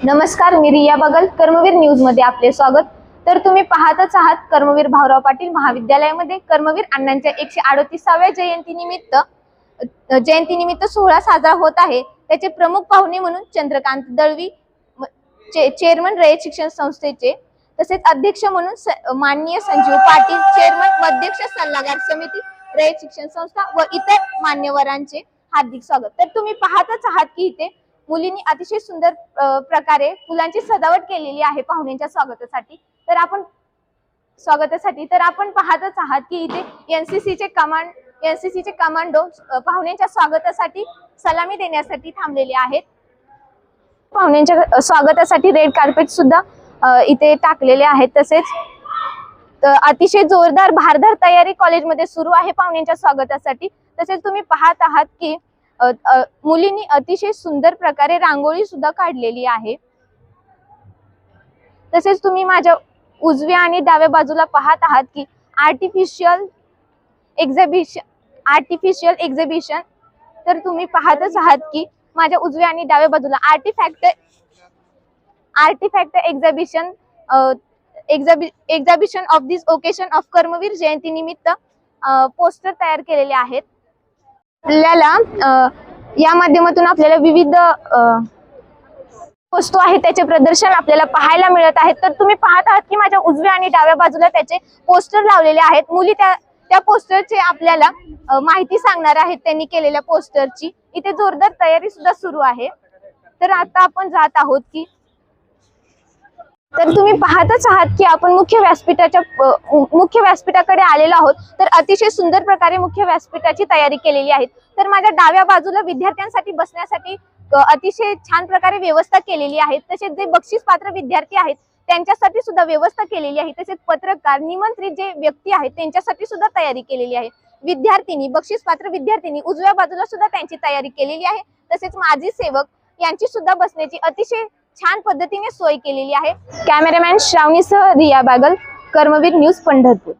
नमस्कार मी रिया बगल कर्मवीर न्यूजमध्ये आपले स्वागत. तर तुम्ही पाहतच आहात कर्मवीर भाऊराव पाटील महाविद्यालयामध्ये. कर्मवीर अण्णांच्या एकशे अडोतीसाव्या जयंतीनिमित्त जयंतीनिमित्त सोहळा साजरा होत आहे. त्याचे प्रमुख पाहुणे म्हणून चंद्रकांत दळवी चे- चेअरमन रयत शिक्षण संस्थेचे तसेच अध्यक्ष म्हणून माननीय संजीव पाटील चेअरमन अध्यक्ष सल्लागार समिती रयत शिक्षण संस्था व इतर मान्यवरांचे हार्दिक स्वागत. तर तुम्ही पाहतच आहात की इथे मुलींनी अतिशय सुंदर प्रकारे फुलांची सजावट केलेली आहे पाहुण्यांच्या स्वागतासाठी. तर आपण स्वागतासाठी तर आपण पाहतच आहात की इथे एनसीसीचे कमांड एनसीसीचे कमांडो पाहुण्यांच्या स्वागतासाठी सलामी देण्यासाठी थांबलेले आहेत. पाहुण्यांच्या स्वागतासाठी रेड कार्पेट सुद्धा इथे टाकलेले आहेत तसेच अतिशय जोरदार भारदार तयारी कॉलेजमध्ये सुरू आहे पाहुण्यांच्या स्वागतासाठी. तसेच तुम्ही पाहत आहात की मुलींनी अतिशय सुंदर प्रकारे रांगोळी सुद्धा काढलेली आहे. तसेच तुम्ही माझ्या उजव्या आणि डाव्या बाजूला पाहत आहात की आर्टिफिशियल एक्झिबिशन आर्टिफिशियल एक्झिबिशन तर तुम्ही पाहतच आहात की माझ्या उजव्या आणि डाव्या बाजूला artifact artifact exhibition exhibition of this occasion of Karmaveer जयंती निमित्त पोस्टर तयार केलेले आहेत. आपल्याला या माध्यमातून आपल्याला विविध वस्तू आहेत त्याचे प्रदर्शन आपल्याला पाहायला मिळत आहेत. तर तुम्ही पाहत आहात की माझ्या उजव्या आणि डाव्या बाजूला त्याचे पोस्टर लावलेले आहेत. मुली त्या त्या पोस्टरचे आपल्याला माहिती सांगणार आहेत त्यांनी केलेल्या पोस्टरची. इथे जोरदार तयारी सुद्धा सुरू आहे. तर आता आपण जात आहोत की तर तुम्ही पाहतच आहात की आपण मुख्य व्यासपीठाच्या मुख्य व्यासपीठाकडे आलेलो आहोत. तर अतिशय सुंदर प्रकारे मुख्य व्यासपीठाची तयारी केलेली आहे. तर माझ्या डाव्या बाजूला विद्यार्थ्यांसाठी बसण्यासाठी अतिशय छान प्रकारे व्यवस्था केलेली आहे. तसेच जे बक्षीस पात्र विद्यार्थी आहेत त्यांच्यासाठी सुद्धा व्यवस्था केलेली आहे. तसेच पत्रकार निमंत्रित जे व्यक्ती आहेत त्यांच्यासाठी सुद्धा तयारी केलेली आहे. विद्यार्थिनी बक्षीस पात्र विद्यार्थिनी उजव्या बाजूला सुद्धा त्यांची तयारी केलेली आहे. तसेच माजी सेवक यांची सुद्धा बसण्याची अतिशय छान पद्धतीने सोय केलेली आहे. कॅमेरामॅन श्रावणीसह रिया बागल कर्मवीर न्यूज पंढरपूर.